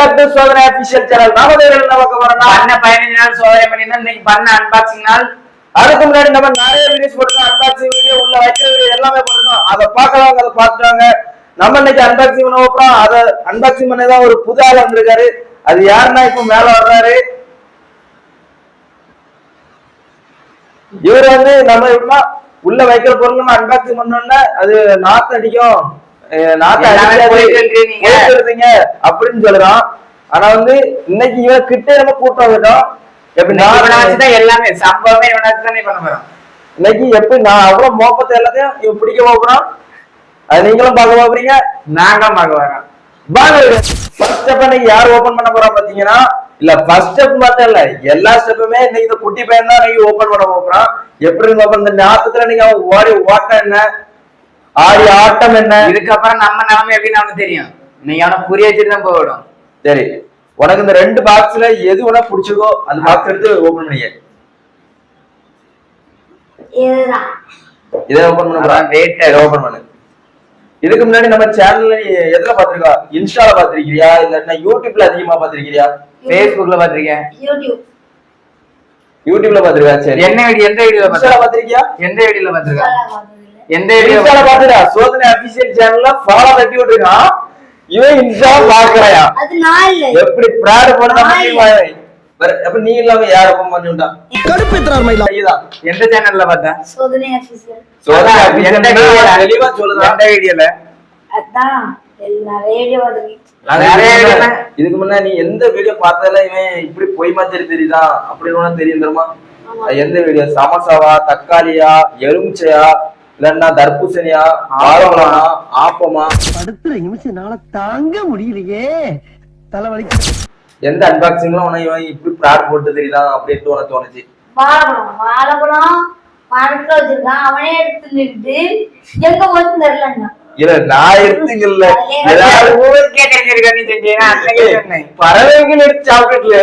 Welcome back to Sodhanai official channel நாம என்ன பார்க்க போறோம்னா பண்ண பதினஞ்சு நாள் சோதனை பண்ணியிருந்தோம் இன்னைக்கு பண்ண அன்பாக்சிங் நாள். அதுக்கு முன்னாடி நம்ம நிறைய வீடியோஸ் போட்டுருக்கோம். அன்பாக்சிங் வீடியோ உள்ள வைக்கிற வீடியோ எல்லாமே போட்டுருக்கோம். அதை பார்க்கறவங்க அதை பார்த்துட்டாங்க. நம்ம இன்னைக்கு அன்பாக்சிங் பண்ண போறோம். அதை அன்பாக்சிங் பண்ணதான் ஒரு புது ஆள் வந்திருக்காரு. அது யாருன்னா இப்ப மேல வர்றாரு? இவர் வந்து நம்ம எப்படின்னா உள்ள வைக்கிற பொருள் நம்ம அன்பாக்சிங் பண்ணோம்னா அது நாத்து அடிக்கும். அப்படின்னு சொல்றான். ஆனா வந்து இன்னைக்கு இவன் கிட்ட நம்ம கூட்டம் வந்துட்டோம் எப்படி எல்லாமே சம்பவமே வச்சுதானே பண்ண போறோம் இன்னைக்கு எப்படி நான் அவ்வளவு மோப்பத்தை எல்லாத்தையும் இவன் பிடிக்க போறான்? அது நீங்களும் பார்க்க போறீங்க. நாங்களும் பார்க்க வரோம் ஃபர்ஸ்ட் ஸ்டெப் இன்னைக்கு யார் ஓபன் பண்ண போறோம் பாத்தீங்கன்னா இல்ல ஃபர்ஸ்ட் ஸ்டெப் மட்டும் இல்ல எல்லா ஸ்டெப்புமே இன்னைக்கு இந்த குட்டி பையன் தான் இன்னைக்கு ஓபன் பண்ண போறான். எப்படி ஓபன் இந்த ஞாபகத்துல நீங்க அவன் ஓடி ஓட்டம் என்ன? ஆடி ஆட்டம் என்ன? இதுக்கப்புறம் நம்ம நிலைமை எப்படின்னு அவனுக்கு தெரியும். நீங்க அவனை புரிய வச்சுட்டு தான் போகணும் சரி உனக்கு இந்த ரெண்டு பாக்ஸ்ல எது வேணா பிடிச்சிருக்கோ அந்த பாக்ஸ் எடுத்து ஓபன் பண்ணிக்க இதை ஓபன் பண்ண. இதை ஓபன் பண்ணு. இதுக்கு முன்னாடி நம்ம சேனல்ல நீ எதுல பாத்திருக்கா இன்ஸ்டால பாத்திருக்கிறியா இல்லன்னா யூடியூப்ல அதிகமா பாத்திருக்கிறியா ஃபேஸ்புக்ல பாத்திருக்கேன் யூடியூப் யூடியூப்ல பாத்திருக்கா சரி. என்ன வீடியோ எந்த வீடியோல பாத்திருக்கியா எந்த வீடியோல பாத்திருக்க எந்த இன்ஸ்டால பாத்துடா. சோதனை அபிஷியல் சேனல்ல ஃபாலோ தட்டி விட்டுருக்கான். இவன் இன்ஸ்டா பாக்குறாயா? எப்படி பிராட் ஆய். அப்ப நீ இல்லாம பண்ணி கடுப்பேத்துறாரு மயிலா? எந்த சேனல்ல பார்த்த சோதனை? தெளிவா சொல்லுதா வீடியோல அதான் நிறைய இதுக்கு வீடியோல முன்ன- இதுக்கு முன்ன நீ எந்த வீடியோ பார்த்ததுல இவன் இப்படி பொய் மாதிரி தெரியுதா? அப்படின்னு தெரியும் தெரியுமா? எந்த வீடியோ சமோசாவா தக்காளியா எலுமிச்சையா? இல்லன்னா தர்பூசணியா. ஆரம்பமா ஆப்பமா? படுத்துற நிமிஷம் நாள தாங்க முடியலையே. தலைவலி எந்த அன்பாக்சிங்ல உனக்கு இவன் இப்படி ப்ராட் போட்டு தெரியுதா? அப்படின்ட்டு உனக்கு தோணுச்சு. வாழைப்பழம் வாழைப்பழம் மரத்துல வச்சிருக்கான். அவனே எடுத்து நின்று எங்க போச்சு தெரியலன்னா இல்ல நான் அன்னைக்கே சொன்னேன். பறவைகள் எடுத்து சாப்பிட்டுல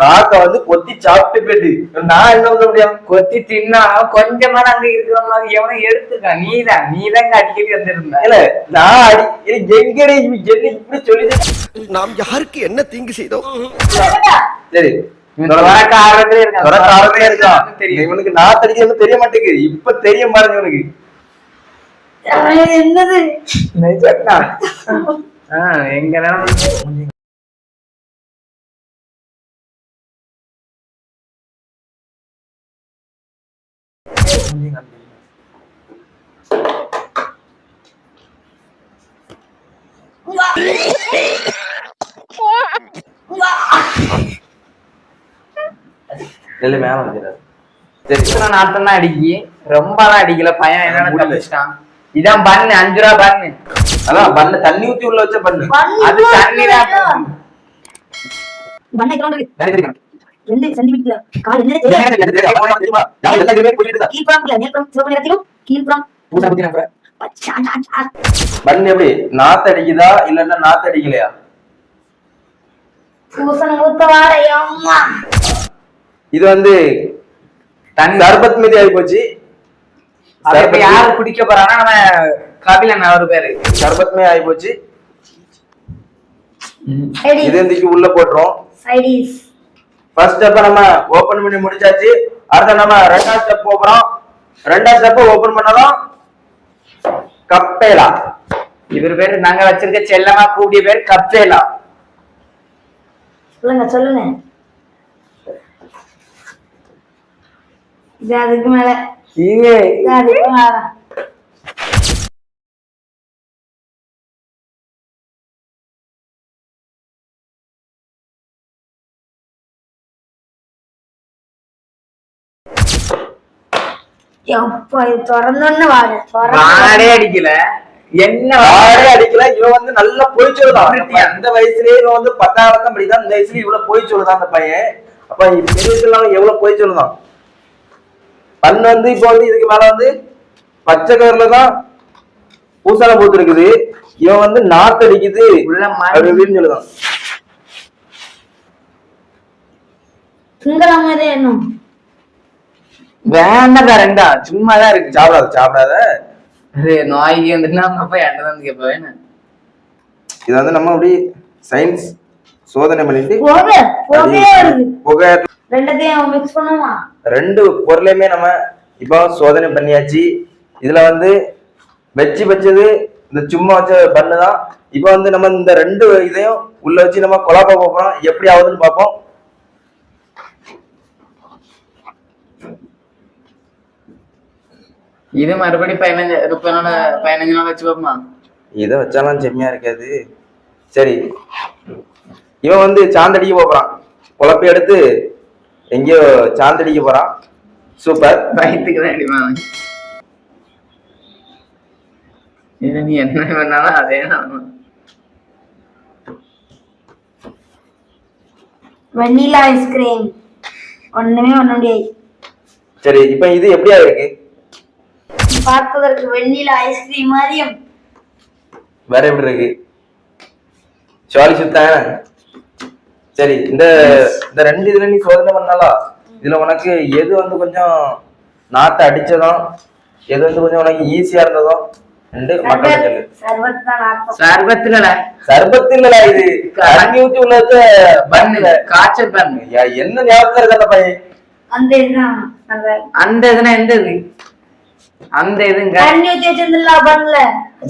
காக்கா, வந்து கொத்தி சாப்பிட்டு போயிட்டு. நான் என்ன பண்ண முடியும்? கொத்தி தின்னாலும் கொஞ்சமா அங்க இருக்கிற மாதிரி எவனும் எடுத்துக்க. நீதான் நீதான் அடிக்கடி வந்திருந்த. இல்ல நான் அடி எங்கடி என்ன இப்படி சொல்லி நாம் யாருக்கு என்ன தீங்கு செய்தோம்? சரி. இவனுக்கு நான் தடிக்கிறது தெரிய மாட்டேங்குது. இப்ப தெரிய பாருங்க இவனுக்கு. என்னது? எங்க மேல சரி. இத்தனை நாட்டம் தான் அடிக்கி. ரொம்பலாம் அடிக்கல. பையன் என்னன்னு. தப்பிச்சிட்டான் இதான் பண்ணு அஞ்சு ரூபா பண்ணு. அதான் பண்ண. தண்ணி ஊத்தி உள்ள வச்ச பண்ணு. அது தண்ணி தான். ரெண்டு சென்டிமீட்டர் கால் என்ன? கீழ்ப்புறம். பண்ணு எப்படி? நாத்து அடிக்குதா? இல்லன்னா நாத்து அடிக்கலையா? இது வந்து தண்ணி சர்பத் மீதி ஆகி போச்சு. அது யாரு குடிக்க போறான்னா நம்ம கபிலன் அவரு பேரு. சர்பத்மே ஆகி போச்சு. இது உள்ள போட்டுரும். சைடிஸ் ஃபர்ஸ்ட் ஸ்டெப் நம்ம ஓபன் பண்ணி முடிச்சாச்சு. அடுத்து நம்ம ரெண்டாவது ஸ்டெப் போறோம். ரெண்டாவது ஸ்டெப் ஓபன் பண்ணதும் கப்பேலா. இவர் பேரு நாங்க வச்சிருக்க செல்லமா கூடிய பேர் கப்பேலா. சொல்லுங்க சொல்லுங்க. இது அதுக்கு மேல. அடிக்கல. என்ன அடிக்கல. இவன் வந்து நல்லா போய் சொல்லுதான்? இந்த வயசுலயே இவன் வந்து பத்தாம் வட்டம் படிதான் இந்த வயசுல இவ்வளவு போய் சொல்லுதான் அந்த பையன். அப்ப பெரிய வயசுல எவ்வளவு போய் சொல்லுதான் பண் வந்து இப்ப வந்து இதுக்கு மேல வந்து பச்சை கலர்ல தான் பூசால போட்டு இருக்குது இவன் வந்து நாத்து அடிக்குது. உள்ள மண். அப்படி இப்படின்னு சொல்லுதான். என்ன? வேண்டாம் ரெண்டா. சும்மா தான் இருக்கு. சாப்பிடாத சாப்பிடாத. நாய்க்கு வந்துட்டு நம்ம அண்டை வந்து கேட்பேன். இதை வந்து நம்ம அப்படி சயின்ஸ் சோதனை பண்ணிட்டு புகை புகையே வருது. புகை ரெண்டத்தையும் மிக்ஸ் பண்ணுமா ரெண்டு பொருளையுமே நம்ம இப்போ சோதனை பண்ணியாச்சு. இதுல வந்து வச்சு வச்சது இந்த சும்மா வச்ச பண்ணு தான். இப்போ வந்து நம்ம இந்த ரெண்டு இதையும் உள்ள வச்சு நம்ம குழப்ப பார்ப்போம் எப்படி ஆகுதுன்னு பார்ப்போம். இது மறுபடி பதினஞ்சு பதினஞ்சு நாள் வச்சு பார்ப்போமா? இதை வச்சாலாம் செம்மையா இருக்காது. சரி. இவன் வந்து சாந்தடிக்க போறான். குழப்பி எடுத்து எங்கேயோ சாந்தடிக்க போறான். சூப்பர் வயிற்றுக்கு தான் நீ என்ன பண்ணாலும் அதே தான் வெண்ணிலா ஐஸ்கிரீம் ஒண்ணுமே பண்ண முடியாது. சரி இப்போ இது எப்படியா இருக்கு? பார்ப்பதற்கு வெண்ணிலா ஐஸ்கிரீம் மாதிரியும். வேற எப்படி இருக்கு? சாலி சுத்தான சரி இந்த இந்த ரெண்டு இதுல நீ சோதனை பண்ணாலா? இதுல உனக்கு எது வந்து கொஞ்சம் நாட்டை அடிச்சதும் எது வந்து கொஞ்சம் உனக்கு ஈஸியா இருந்ததும் ரெண்டு சர்பத்துல சர்பத்து இல்லடா இது? தண்ணி ஊத்தி உள்ள பண்ணு காய்ச்சல் பண்ணு. என்ன ஞாபகம் இருக்கு அந்த பையன்? அந்த இதுதான் அந்த அந்த இதுனா எந்த இது? அந்த இதுங்க. தண்ணி ஊத்தி வச்சிருந்தா பண்ணல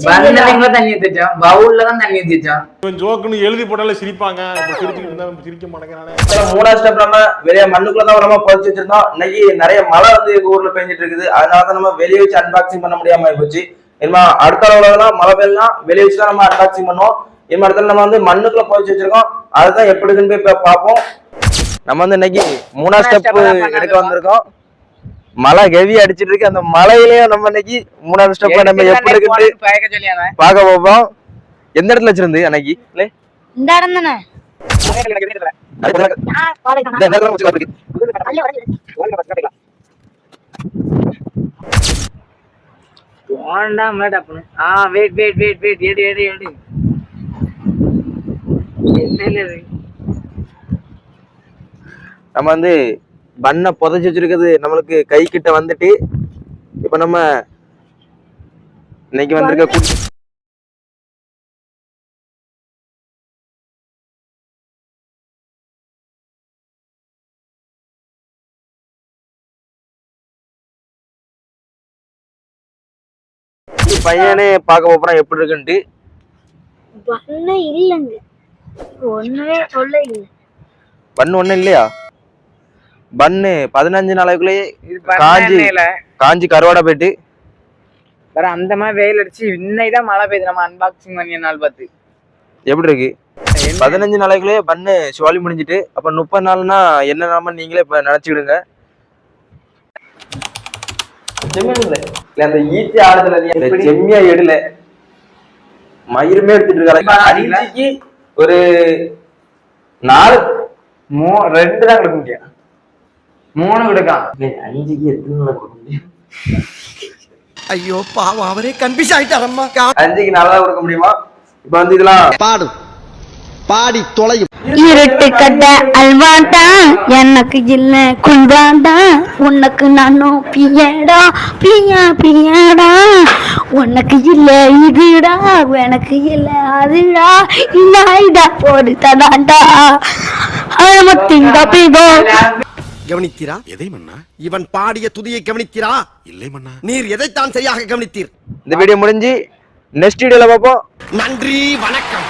பந்தலைங்களா தண்ணி ஊத்தி வச்சோம். பவுல்ல தான் தண்ணி ஊத்தி வச்சோம். இவன் ஜோக்குன்னு எழுதி போட்டாலே சிரிப்பாங்க. இப்ப சிரிச்சுக்கிட்டு இருந்தா சிரிக்க மாட்டேங்கிறானே. மூணாவது ஸ்டெப் நம்ம வெளியே மண்ணுக்குள்ள தான் நம்ம புதைச்சு வச்சிருந்தோம். இன்னைக்கு நிறைய மழை வந்து எங்க ஊர்ல பெஞ்சிட்டு இருக்குது. அதனால தான் நம்ம வெளியே வச்சு அன்பாக்சிங் பண்ண முடியாம போச்சு. இனிமே அடுத்த அளவுலாம் மழை பெய்யலாம் வெளியே வச்சு தான் நம்ம அன்பாக்சிங் பண்ணுவோம். இனிமே இடத்துல நம்ம வந்து மண்ணுக்குள்ள புதைச்சு வச்சிருக்கோம். அதுதான் எப்படி இருக்குன்னு போய் இப்ப பார்ப்போம். நம்ம வந்து இன்னைக்கு மூணாவது ஸ்டெப் எடுக்க வந்திருக்கோம். மழை ஹெவி அடிச்சிட்டு இருக்கு. அந்த மழையிலயும் நம்ம இன்னைக்கு மூணாவது ஸ்டெப் நம்ம எப்படி சொல்லியானே? பார்க்க போவோம். எந்த இடத்துல வச்சிருந்து அன்னைக்கு? இந்த இடம் தானே? வெயிட் வெயிட் வெயிட் வெயிட் எடு எடு எடு நம்ம வந்து பண்ணை புதைச்சி வச்சிருக்கிறது நம்மளுக்கு கை கிட்ட வந்துட்டு இப்ப நம்ம இன்னைக்கு வந்திருக்க பையனே பார்க்க போறோம் எப்படி இருக்குன்ட்டு. பண்ண இல்லைங்க. ஒண்ணுமே சொல்ல இல்லை பண்ணு ஒண்ணும் இல்லையா? பண்ணு பதினஞ்சு நாளைக்குள்ளேயே இது காஞ்சி காஞ்சி கருவாடை போயிட்டு. வேற அந்த மாதிரி வெயில் அடிச்சு இன்னைக்கு தான் மழை பெய்யுது. நம்ம அன்பாக்சிங் பண்ணிய நாள் பார்த்து. எப்படி இருக்கு? பதினஞ்சு நாளைக்குள்ளேயே பண்ணு சுவாலி முடிஞ்சிட்டு. அப்ப முப்பது நாள்னா என்ன நாம நீங்களே இப்ப நினைச்சுக்கிடுங்க. அந்த ஈட்டி ஆடுதுல? செம்மியா எடுல மயிருமே எடுத்துட்டு இருக்காங்க ஒரு நாலு மூ ரெண்டு தான் கொடுக்க எத்தனை நாள் கொடுக்க முடியும் ஐயோ பாவம் அவரே கன்ஃபியூஸ் ஆயிட்டாரம்மா அஞ்சுக்கு நாலு தான் கொடுக்க முடியுமா இப்ப வந்து இதெல்லாம் பாடு பாடி தொலையும் இருட்டு கட்ட அல்வாடா எனக்கு இல்ல குல்வாடா உனக்கு நானும் பியடா பியா பியாடா உனக்கு இல்ல இதுடா எனக்கு இல்ல அதுடா இந்தாயிடா போடு தடாண்டா அழமத்தின் தப்பிதோ கவனித்தீரா? எதை மன்னா? இவன் பாடிய துதியை கவனித்தீரா? இல்லை மன்னா. நீர் எதைத்தான் சரியாக கவனித்தீர்? இந்த வீடியோ முடிஞ்சு நெக்ஸ்ட் வீடியோல பார்ப்போம். நன்றி வணக்கம்.